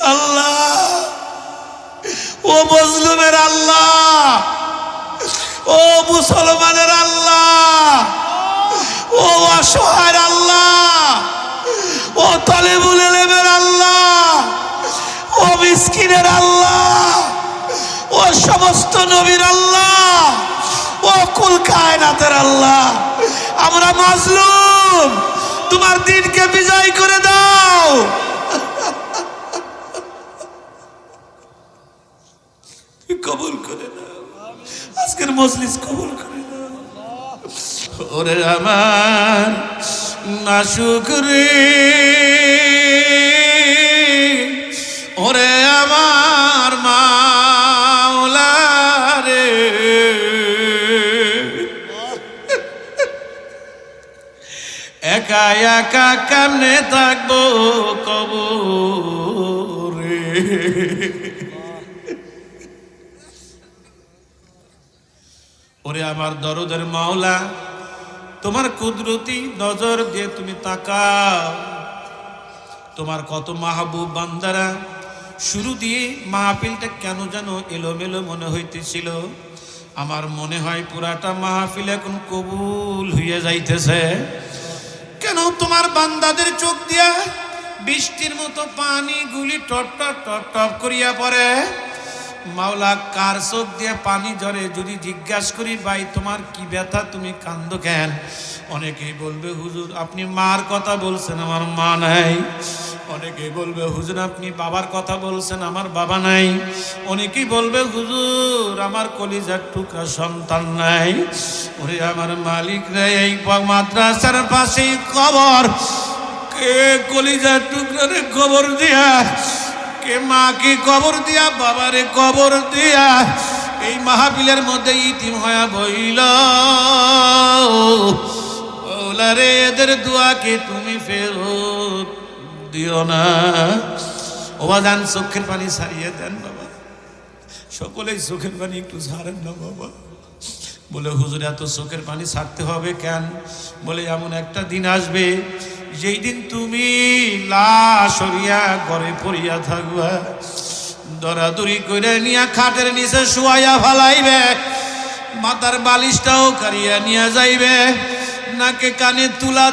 আল্লাহ। ও মজলুমের আল্লাহ। ও মুসলমানের আল্লাহ। ও অসহায়ের আল্লাহ। ও তলেবুল এলেমের আল্লাহ। ও মিসকিনের আল্লাহ। ও সমস্ত নবীর আল্লাহ। ও কুল কায়নাতের আল্লাহ। আমরা মাজলুম। তোমার দিনকে বিজয় করে দাও। আজকের মজলিস কবুল করে ওরে আমার নাশুকরে ওরে আমার মাওলা রে। একা একা কেমনে থাকব কবরে। ওরে আমার দরদের মাওলা, তোমার কুদরতি নজর দিয়ে তুমি তাকাও। তোমার কত মাহবুব বান্দারা, শুরু দিয়ে মাহফিলটা কেন যেন এলোমেলো মনে হইতেছিল। আমার মনে হয় পুরাটা মাহফিল এখন কবুল হইয়া যাইতেছে। কেন তোমার বান্দাদের চোখ দিয়া বৃষ্টির মতো পানি গুলি টপ টপ টপ টপ করিয়া পড়ে? মাওলা, কার চোখ দিয়ে পানি ঝরে? যদি জিজ্ঞাসা করি, ভাই, তোমার কি ব্যথা? তুমি কান্দ কেন? অনেকেই বলবে, হুজুর, আপনি মার কথা বলছেন, আমার মা নাই। অনেকেই বলবে, হুজুর, আপনি বাবার কথা বলছেন, আমার বাবা নাই। অনেকেই বলবে, হুজুর, আমার কলিজার টুকরা সন্তান নাই। ওরে, আমার মালিক রে এই মাদ্রাসার পাশেই কবর। কে কলিজার টুকরা রে কবর দিয়া কে মা মাকে কবর দিয়া, বাবারে কবর দিয়া, এই মাহফিলের মধ্যে ইতিম হয়া বইল। ওলারে এদের দোয়াকে তুমি ফেরত দিও না। ওবাজান চোখের পানি ছাড়িয়ে দেন বাবা। সকলেই চোখের পানি একটু ছাড়েন না বাবা। বলে, হুজুর, এত চোখের পানি ছাড়তে হবে কেন? বলে, এমন একটা দিন আসবে যেই দিন তুমি লাশ হইয়া ঘরে পড়িয়া থাকবা, দরাদরি করে নিয়া খাটের নিচে শুয়াইয়া ফালাইবে, মাথার বালিশটাও কারিয়া নিয়ে যাইবে, নাকে কানে তুলা